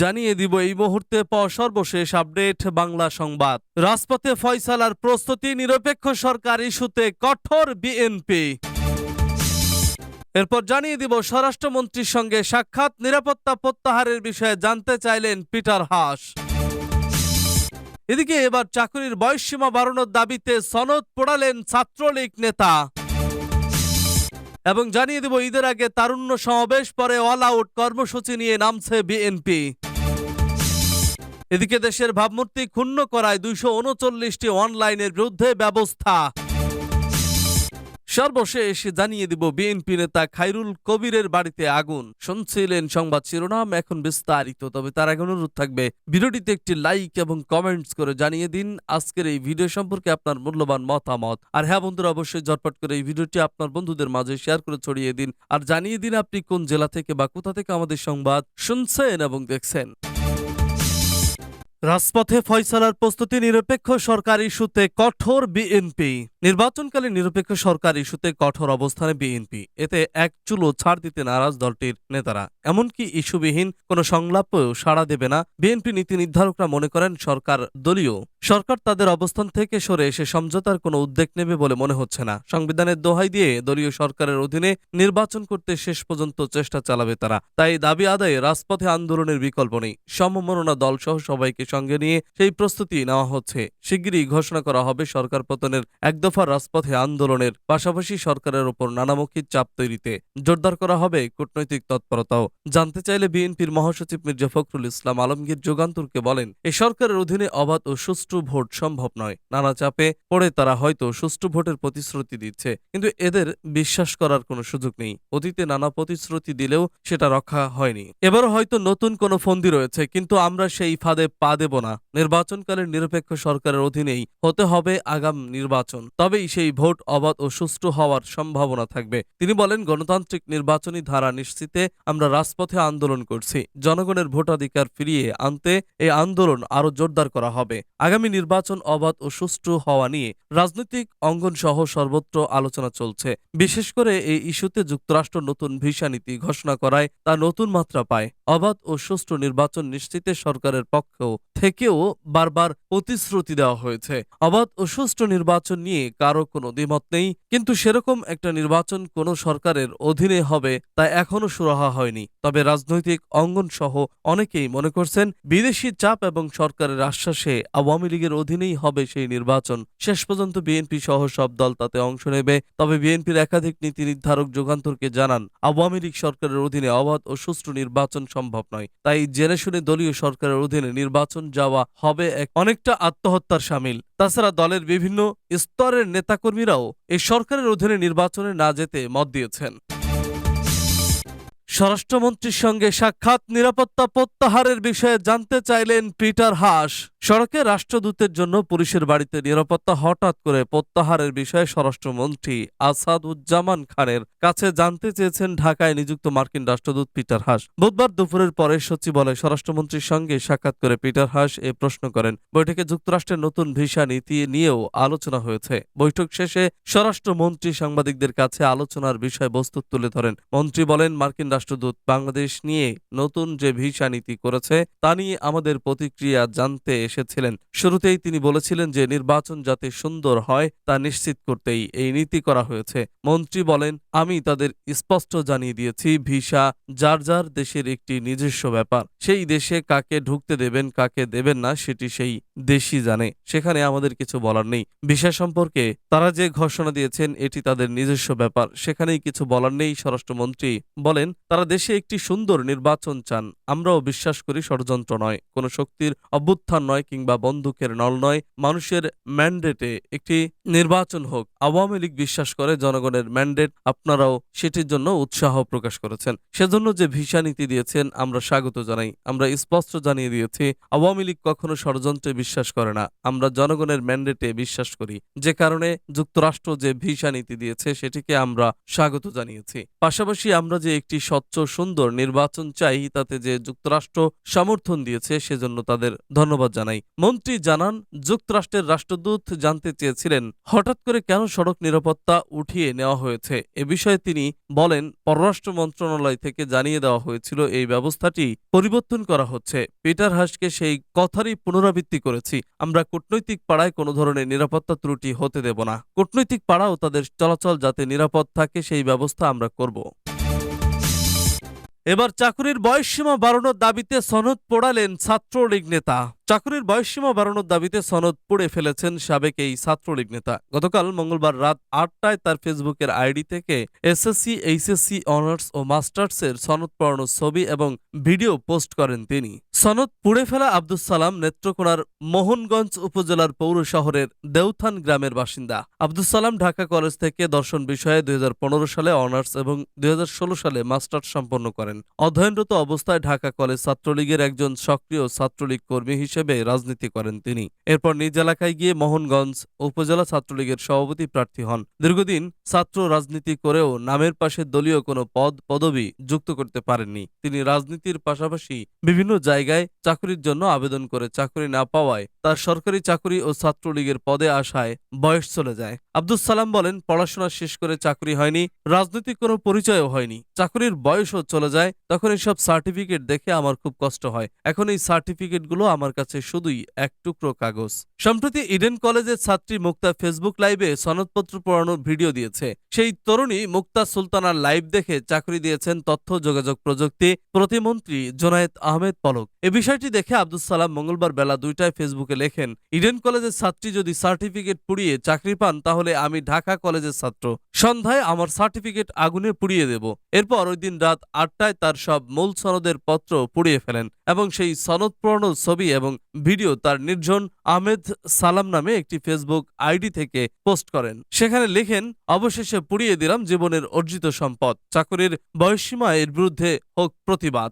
জানিয়ে দিব এই মুহূর্তে পাওয়া সর্বশেষ আপডেট বাংলা সংবাদ। রাজপথে ফয়সালার প্রস্তুতি, নিরপেক্ষ সরকার ইস্যুতে কঠোর বিএনপি। এরপর জানিয়ে দিব স্বরাষ্ট্রমন্ত্রীর সঙ্গে সাক্ষাৎ, নিরাপত্তা প্রত্যাহারের বিষয়ে জানতে চাইলেন পিটার হাস। এদিকে এবার চাকরির বয়সসীমা বাড়ানোর দাবিতে সনদ পোড়ালেন ছাত্রলীগ নেতা। এবং জানিয়ে দেব ঈদের আগে তারুণ্য সমাবেশ, পরে অল আউট কর্মসূচি নিয়ে নামছে বিএনপি এদিকে দেশের ভাবমূর্তি ক্ষুণ্ণ করায় দুইশো উনচল্লিশটি অনলাইনের বিরুদ্ধে ব্যবস্থা। সর্বশেষ জানিয়ে দিব বিএনপি নেতা খাইরুল কবিরের বাড়িতে আগুন। শুনছিলেন সংবাদ শিরোনাম, এখন বিস্তারিত। তবে তার আগে অনুরোধ থাকবে, ভিডিওটিতে একটি লাইক এবং কমেন্টস করে জানিয়ে দিন আজকের এই ভিডিও সম্পর্কে আপনার মূল্যবান মতামত। আর হ্যাঁ বন্ধুরা, অবশ্যই ঝটপট করে এই ভিডিওটি আপনার বন্ধুদের মাঝে শেয়ার করে ছড়িয়ে দিন। আর জানিয়ে দিন আপনি কোন জেলা থেকে বা কোথা থেকে আমাদের সংবাদ শুনছেন এবং দেখছেন। রাজপথে ফয়সালার প্রস্তুতি নিরপেক্ষ সরকার ইস্যুতে কঠোর বিএনপি। নির্বাচনকালে নিরপেক্ষ সরকার ইস্যুতে কঠোর অবস্থানে বিএনপি। এতে এক চুলো ছাড় দিতে নারাজ দলটির নেতারা। এমনকি ইস্যুবিহীন কোনো সংলাপেও সাড়া দেবে না। বিএনপি নীতি নির্ধারকরা মনে করেন সরকার দলীয়। সরকার তাদের অবস্থান থেকে সরে এসে সমঝোতার কোনো উদ্যোগ নেবে বলে মনে হচ্ছে না। সংবিধানের দোহাই দিয়ে দলীয় সরকারের অধীনে নির্বাচন করতে শেষ পর্যন্ত চেষ্টা চালাবে তারা। তাই দাবি আদায়ে রাজপথে আন্দোলনের বিকল্প নেই। সমমননা দলসহ সবাইকে সঙ্গে নিয়ে সেই প্রস্তুতি নেওয়া হচ্ছে। শিগগিরই ঘোষণা করা হবে সরকার পতনের এক দফা রাজপথে আন্দোলনের পাশাপাশি সরকারের ওপর নানামুখী চাপ তৈরিতে। জোরদার করা হবে কূটনৈতিক তৎপরতাও। জানতে চাইলে বিএনপির মহাসচিব মির্জা ফখরুল ইসলাম আলমগীর যোগান্তরকে বলেন এই সরকারের অধীনে অবাধ ও সুষ্ঠু ভোট সম্ভব নয়। নানা চাপে পড়ে তারা হয়তো সুষ্ঠু ভোটের প্রতিশ্রুতি দিচ্ছে, কিন্তু এদের বিশ্বাস করার কোনো সুযোগ নেই। অতীতে নানা প্রতিশ্রুতি দিলেও সেটা রক্ষা হয়নি। এবারও হয়তো নতুন কোনো ফন্দি রয়েছে, কিন্তু আমরা সেই ফাঁদে পা দেব না। নির্বাচনকালীন নিরপেক্ষ সরকারের অধীনেই হতে হবে আগাম নির্বাচন। তবেই সেই ভোট অবাধ ও সুষ্ঠু হওয়ার সম্ভাবনা থাকবে। তিনি বলেন, গণতান্ত্রিক নির্বাচনী ধারা নিশ্চিতে আমরা রাজপথে আন্দোলন করছি। জনগণের ভোটাধিকার ফিরিয়ে আনতে এই আন্দোলন আরও জোরদার করা হবে। আগামী নির্বাচন অবাধ ও সুষ্ঠু হওয়া নিয়ে রাজনৈতিক অঙ্গন সহ সর্বত্র আলোচনা চলছে। বিশেষ করে এই ইস্যুতে যুক্তরাষ্ট্র নতুন ভিসা নীতি ঘোষণা করায় তা নতুন মাত্রা পায়। অবাধ ও সুষ্ঠু নির্বাচন নিশ্চিতে সরকারের পক্ষেও থেকেও বারবার প্রতিশ্রুতি দেওয়া হয়েছে। অবাধ ও সুষ্ঠু নির্বাচন নিয়ে কারও কোনো দ্বিমত নেই, কিন্তু সেরকম একটা নির্বাচন কোন সরকারের অধীনে হবে তা এখনও সুরাহা হয়নি। তবে রাজনৈতিক অঙ্গন সহ অনেকেই মনে করছেন, বিদেশি চাপ এবং সরকারের আশ্বাসে আওয়ামী লীগের অধীনেই হবে সেই নির্বাচন। শেষ পর্যন্ত বিএনপি সহ সব দল তাতে অংশ নেবে, তবে বিএনপির একাধিক নীতি নির্ধারক যুগান্তরকে জানান, আওয়ামী লীগ সরকারের অধীনে অবাধ ও সুষ্ঠু নির্বাচন সম্ভব নয়। তাই জেনে শুনে দলীয় সরকারের অধীনে নির্বাচন যাওয়া হবে এক অনেকটা আত্মহত্যার সামিল। তাছাড়া দলের বিভিন্ন স্তরের নেতাকর্মীরাও এই সরকারের অধীনে নির্বাচনে না যেতে মত দিয়েছেন। স্বরাষ্ট্রমন্ত্রীর সঙ্গে সাক্ষাৎ নিরাপত্তা প্রত্যাহারের বিষয়ে জানতে চাইলেন পিটার হাস। সড়কে রাষ্ট্রদূতের জন্য পুলিশের বাড়িতে নিরাপত্তা হঠাৎ করে প্রত্যাহারের বিষয়ে স্বরাষ্ট্রমন্ত্রী আসাদুজ্জামান খানের কাছে জানতে চেয়েছেন ঢাকায় নিযুক্ত মার্কিন রাষ্ট্রদূত পিটার হাস। বুধবার দুপুরের পরে সচিবালয় স্বরাষ্ট্রমন্ত্রীর সঙ্গে সাক্ষাৎ করে পিটার হাস এ প্রশ্ন করেন। বৈঠকে যুক্তরাষ্ট্রের নতুন ভিসা নীতি নিয়েও আলোচনা হয়েছে। বৈঠক শেষে স্বরাষ্ট্রমন্ত্রী সাংবাদিকদের কাছে আলোচনার বিষয়বস্তু তুলে ধরেন। মন্ত্রী বলেন, মার্কিন রাষ্ট্রদূত বাংলাদেশ নিয়ে নতুন যে ভিসা নীতি করেছে, তা নিয়ে আমাদের প্রতিক্রিয়া জানতে এসেছিলেন। শুরুতেই তিনি বলেছিলেন যে, নির্বাচন যাতে সুন্দর হয়, তা নিশ্চিত করতেই এই নীতি করা হয়েছে। মন্ত্রী বলেন, আমি তাদের স্পষ্ট জানিয়ে দিয়েছি, ভিসা যার যার দেশের একটি নিজস্ব ব্যাপার। সেই দেশে কাকে ঢুকতে দেবেন, কাকে দেবেন না, সেটি সেই দেশই জানে। সেখানে আমাদের কিছু বলার নেই। ভিসা সম্পর্কে তারা যে ঘোষণা দিয়েছেন, এটি তাদের নিজস্ব ব্যাপার। সেখানেই কিছু বলার নেই, স্বরাষ্ট্রমন্ত্রী বলেন, তারা দেশে একটি সুন্দর নির্বাচন চান। আমরাও বিশ্বাস করি ষড়যন্ত্র নয়। কোনো শক্তির অভ্যুত্থান নয় কিংবা বন্দুকের নল নয়, মানুষের ম্যান্ডেটে একটি নির্বাচন হোক। আওয়ামী লীগ বিশ্বাস করে জনগণের ম্যান্ডেট আপনারাও সেটির জন্য উৎসাহ প্রকাশ করেছেন। সেজন্য যে ভিসা নীতি দিয়েছেন, আমরা স্বাগত জানাই। আমরা স্পষ্ট জানিয়ে দিয়েছি, আওয়ামী লীগ কখনো ষড়যন্ত্রে বিশ্বাস করে না। আমরা জনগণের ম্যান্ডেটে বিশ্বাস করি। যে কারণে যুক্তরাষ্ট্র যে ভিসা নীতি দিয়েছে, সেটিকে আমরা স্বাগত জানিয়েছি। পাশাপাশি আমরা যে একটি স্বচ্ছ, সুন্দর নির্বাচন চাই, তাতে যে যুক্তরাষ্ট্র সমর্থন দিয়েছে, সেজন্য তাদের ধন্যবাদ জানাই। জানাই। মন্ত্রী জানান, যুক্তরাষ্ট্রের রাষ্ট্রদূত জানতে চেয়েছিলেন, হঠাৎ করে কেন সড়ক নিরাপত্তা উঠিয়ে নেওয়া হয়েছে? এ বিষয়ে তিনি বলেন, পররাষ্ট্র মন্ত্রণালয় থেকে জানিয়ে দেওয়া হয়েছিল, এই ব্যবস্থাটি পরিবর্তন করা হচ্ছে। পিটার হাসকে সেই কথারই পুনরাবৃত্তি করেছি। আমরা কূটনৈতিক পাড়ায় কোনো ধরনের নিরাপত্তা ত্রুটি হতে দেব না। কূটনৈতিক পাড়াও তাদের চলাচল যাতে নিরাপদ থাকে, সেই ব্যবস্থা আমরা করব। এবার চাকুরির বয়সসীমা বাড়ানোর দাবিতে সনদ পোড়ালেন ছাত্রলীগ নেতা। চাকুরির বয়সসীমা বাড়ানোর দাবিতে সনদ পুড়ে ফেলেছেন সাবেক এই ছাত্রলীগ নেতা। গতকাল মঙ্গলবার রাত আটটায় তার ফেসবুকের আইডি থেকে এসএসসি, এইচএসসি, অনার্স ও মাস্টার্সের সনদ পড়ানোর ছবি এবং ভিডিও পোস্ট করেন তিনি। সনদ পুড়ে ফেলা আব্দুস সালাম নেত্রকোনার মোহনগঞ্জ উপজেলার পৌর শহরের দেউথান গ্রামের বাসিন্দা। আব্দুস সালাম ঢাকা কলেজ থেকে দর্শন বিষয়ে দুই হাজার পনেরো সালে অনার্স এবং দুই হাজার ষোলো সালে মাস্টার্স সম্পন্ন করেন। অধ্যয়নরত অবস্থায় ঢাকা কলেজ ছাত্রলীগের একজন সক্রিয় ছাত্রলীগ কর্মী হিসেবে রাজনীতি করেন তিনি। এরপর নিজ এলাকায় গিয়ে মোহনগঞ্জ উপজেলা ছাত্রলীগের সভাপতি প্রার্থী হন। দীর্ঘদিন ছাত্র রাজনীতি করেও নামের পাশে দলীয় কোনো পদ, পদবি যুক্ত করতে পারেননি। তিনি রাজনীতির পাশাপাশি বিভিন্ন জায়গায় চাকরির জন্য আবেদন করে চাকরি না পাওয়ায় তার সরকারি চাকরি ও ছাত্রলীগের পদে আসায় বয়স চলে যায়। আব্দুস সালাম বলেন, পড়াশোনা শেষ করে চাকরি হয়নি, রাজনৈতিক কোনো পরিচয়ও হয়নি। চাকরির বয়সও চলে যায়, তখন এইসব সার্টিফিকেট দেখে আমার খুব কষ্ট হয়। এখন এই সার্টিফিকেটগুলো আমার কাছে শুধুই এক টুকরো কাগজ। সম্প্রতি ইডেন কলেজের ছাত্রী মুক্তা ফেসবুক লাইভে সনদপত্র পড়ানোর ভিডিও দিয়েছে। সেই তরুণী মুক্তা সুলতানার লাইভ দেখে চাকরি দিয়েছেন তথ্য, যোগাযোগ প্রযুক্তি প্রতিমন্ত্রী জোনায়েত আহমেদ পলক। এ বিষয়টি দেখে আব্দুল সালাম মঙ্গলবার বেলা দুইটায় ফেসবুকে লেখেন, ইডেন কলেজের ছাত্রী যদি সার্টিফিকেট পুড়িয়ে চাকরি পান, তাহলে আমি ঢাকা কলেজের ছাত্র। সন্ধ্যায় আমার সার্টিফিকেট আগুনে পুড়িয়ে দেব। এরপর ওই দিন রাত আটটায় তার সব মূল সনদের পত্র পুড়িয়ে ফেলেন এবং সেই সনদ পুরানো ছবি এবং ভিডিও তার নির্জন আহমেদ সালাম নামে একটি ফেসবুক আইডি থেকে পোস্ট করেন। সেখানে লেখেন, অবশেষে পুড়িয়ে দিলাম জীবনের অর্জিত সম্পদ। চাকরির বয়সীমা এর বিরুদ্ধে হোক প্রতিবাদ।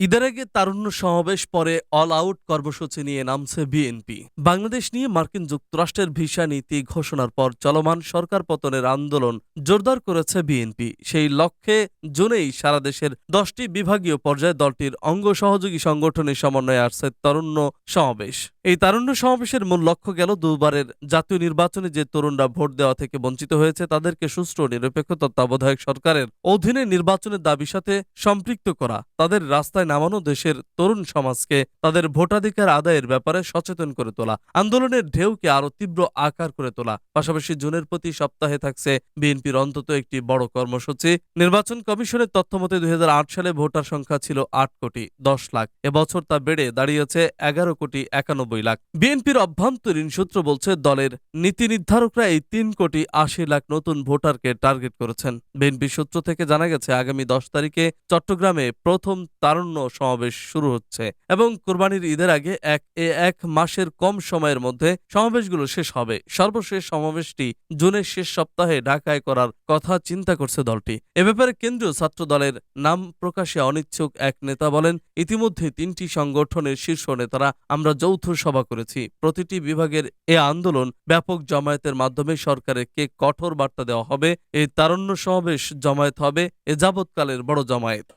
ঈদের আগে তারুণ্য সমাবেশ পরে অল আউট কর্মসূচি নিয়ে নামছে বিএনপি। বাংলাদেশ নিয়ে মার্কিন যুক্তরাষ্ট্রের ভিসা নীতি ঘোষণার পর চলমান সরকার পতনের আন্দোলন জোরদার করেছে বিএনপি। সেই লক্ষ্যে জুনেই সারা দেশের দশটি বিভাগীয় পর্যায়ে দলটির অঙ্গ সহযোগী সংগঠনের সমন্বয়ে আসছে তরুণ্য সমাবেশ। এই তারুণ্য সমাবেশের মূল লক্ষ্য গেল দুবারের জাতীয় নির্বাচনে যে তরুণরা ভোট দেওয়া থেকে বঞ্চিত হয়েছে, তাদেরকে সুষ্ঠু নিরপেক্ষ তত্ত্বাবধায়ক সরকারের অধীনে নির্বাচনের দাবি সাথে সম্পৃক্ত করা, তাদের রাস্তায় নামানো দেশের তরুণ সমাজকে তাদের ভোটাধিকার আদায়ের ব্যাপারে সচেতন করে তোলা, আন্দোলনের ঢেউকে আরও তীব্র আকার করে তোলা। পাশাপাশি জুনের প্রতি সপ্তাহে থাকছে বিএনপির অন্তত একটি বড় কর্মসূচি। নির্বাচন কমিশনের তথ্যমতে দু হাজার আট সালে ভোটার সংখ্যা ছিল আট কোটি দশ লাখ। এবছর তা বেড়ে দাঁড়িয়েছে এগারো কোটি একানব্বই লাখ। বিএনপির অভ্যন্তরীণ সূত্র বলছে, দলের নীতি নির্ধারকরা এই তিন কোটি আশি লাখ নতুন ভোটারকে টার্গেট করেছেন। বিএনপি সূত্র থেকে জানা গেছে, আগামী দশ তারিখে চট্টগ্রামে প্রথম তারুণ্য সমাবেশ শুরু হচ্ছে এবং কোরবানির ঈদের আগে এক এ এক মাসের কম সময়ের মধ্যে সমাবেশগুলো শেষ হবে। সর্বশেষ সমাবেশটি জুনের শেষ সপ্তাহে ঢাকায় করার কথা চিন্তা করছে দলটি। এ ব্যাপারে কেন্দ্রীয় ছাত্র দলের নাম প্রকাশে অনিচ্ছুক এক নেতা বলেন, ইতিমধ্যে তিনটি সংগঠনের শীর্ষ নেতারা, আমরা যৌথ সভা করেছি। প্রতিটি বিভাগের এ আন্দোলন ব্যাপক জমায়েতের মাধ্যমে সরকারের কে কঠোর বার্তা দেওয়া হবে। এই তারুণ্য সমাবেশ জমায়েত হবে। এ যাবৎকালের বড় জমায়েত।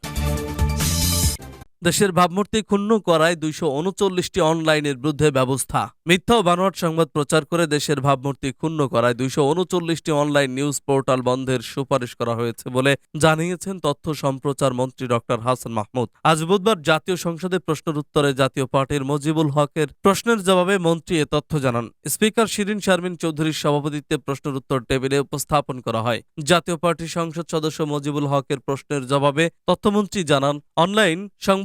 দেশের ভাবমূর্তি ক্ষুণ্ণ করায় দুইশো উনচল্লিশটি অনলাইনের বিরুদ্ধে ব্যবস্থা। মিথ্যা ও বানোয়াট সংবাদ প্রচার করে দেশের ভাবমূর্তি ক্ষুণ্ণ করায় দুইশো উনচল্লিশটি অনলাইন নিউজ পোর্টাল বন্ধের সুপারিশ করা হয়েছে বলে জানিয়েছেন তথ্য সম্প্রচার মন্ত্রী ডক্টর হাসান মাহমুদ। আজ বুধবার জাতীয় সংসদে প্রশ্নের উত্তরে জাতীয় পার্টির মজিবুল হকের প্রশ্নের জবাবে মন্ত্রী এ তথ্য জানান। স্পিকার শিরিন শারমিন চৌধুরীর সভাপতিত্বে প্রশ্নের উত্তর টেবিলে উপস্থাপন করা হয়। জাতীয় পার্টির সংসদ সদস্য মজিবুল হকের প্রশ্নের জবাবে তথ্যমন্ত্রী জানান, অনলাইন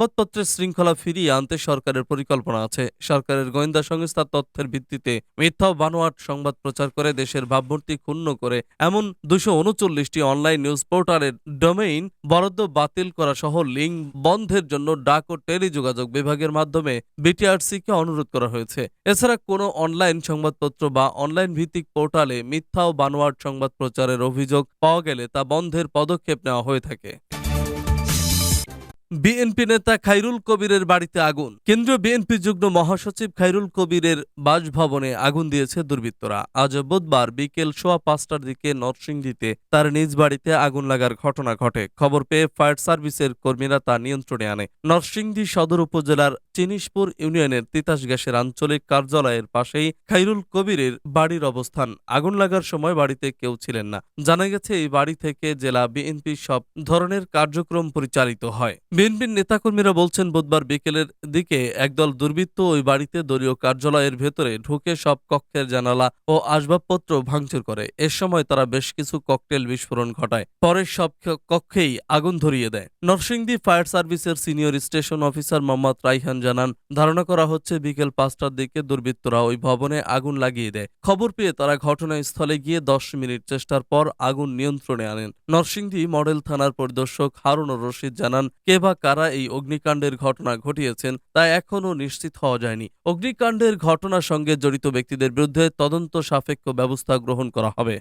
সংবাদপত্রের শৃঙ্খলা ফিরিয়ে আনতে সরকারের পরিকল্পনা আছে। সরকারের গোয়েন্দা সংস্থার তথ্যের ভিত্তিতে মিথ্যা বানোয়াট সংবাদ প্রচার করে দেশের ভাবমূর্তি ক্ষুণ্ণ করে এমন দুশো উনচল্লিশটি অনলাইন নিউজ পোর্টালের ডোমেইন বরাদ্দ বাতিল করা সহ লিঙ্ক বন্ধের জন্য ডাক ও টেলিযোগাযোগ বিভাগের মাধ্যমে বিটিআরসিকে অনুরোধ করা হয়েছে। এছাড়া কোনো অনলাইন সংবাদপত্র বা অনলাইন ভিত্তিক পোর্টালে মিথ্যা ও বানোয়াট সংবাদ প্রচারের অভিযোগ পাওয়া গেলে তা বন্ধের পদক্ষেপ নেওয়া হয়ে থাকে। বিএনপি নেতা খাইরুল কবিরের বাড়িতে আগুন। কেন্দ্রীয় বিএনপি যুগ্ম মহাসচিব খাইরুল কবিরের বাসভবনে আগুন দিয়েছে দুর্বৃত্তরা। আজ বুধবার বিকেল সোয়া পাঁচটার দিকে নরসিংদীতে তার নিজ বাড়িতে আগুন লাগার ঘটনা ঘটে। খবর পেয়ে ফায়ার সার্ভিসের কর্মীরা তা নিয়ন্ত্রণে আনে। নরসিংদী সদর উপজেলার চিনিশপুর ইউনিয়নের তিতাস গ্যাসের আঞ্চলিক কার্যালয়ের পাশেই খাইরুল কবিরের বাড়ির অবস্থান। আগুন লাগার সময় বাড়িতে কেউ ছিলেন না। জানা গেছে, এই বাড়ি থেকে জেলা বিএনপি সব ধরনের কার্যক্রম পরিচালিত হয়। বিএনপির নেতাকর্মীরা বলছেন, বুধবার বিকেলের দিকে একদল দুর্বৃত্ত ওই বাড়িতে দলীয় কার্যালয়ের ভেতরে ঢুকে সব কক্ষের জানালা ও আসবাবপত্র ভাঙচুর করে। এ সময় তারা বেশ কিছু ককটেল বিস্ফোরণ ঘটায়। পরে সব কক্ষেই আগুন ধরিয়ে দেয়। নরসিংদী ফায়ার সার্ভিসের senior station officer Mohammad Raihan জানান, ধারণা করা হচ্ছে বিকেল পাঁচটার দিকে দুর্বৃত্তরা ওই ভবনে আগুন লাগিয়ে দেয়। খবর পেয়ে তারা ঘটনাস্থলে গিয়ে দশ মিনিট চেষ্টার পর আগুন নিয়ন্ত্রণে আনেন। নরসিংদী মডেল থানার পরিদর্শক হারুনুর রশিদ জানান, কে বা কারা এই অগ্নিকাণ্ডের ঘটনা ঘটিয়েছেন তা এখনও নিশ্চিত হওয়া যায়নি। অগ্নিকাণ্ডের ঘটনার সঙ্গে জড়িত ব্যক্তিদের বিরুদ্ধে তদন্ত সাপেক্ষ ব্যবস্থা গ্রহণ করা হবে।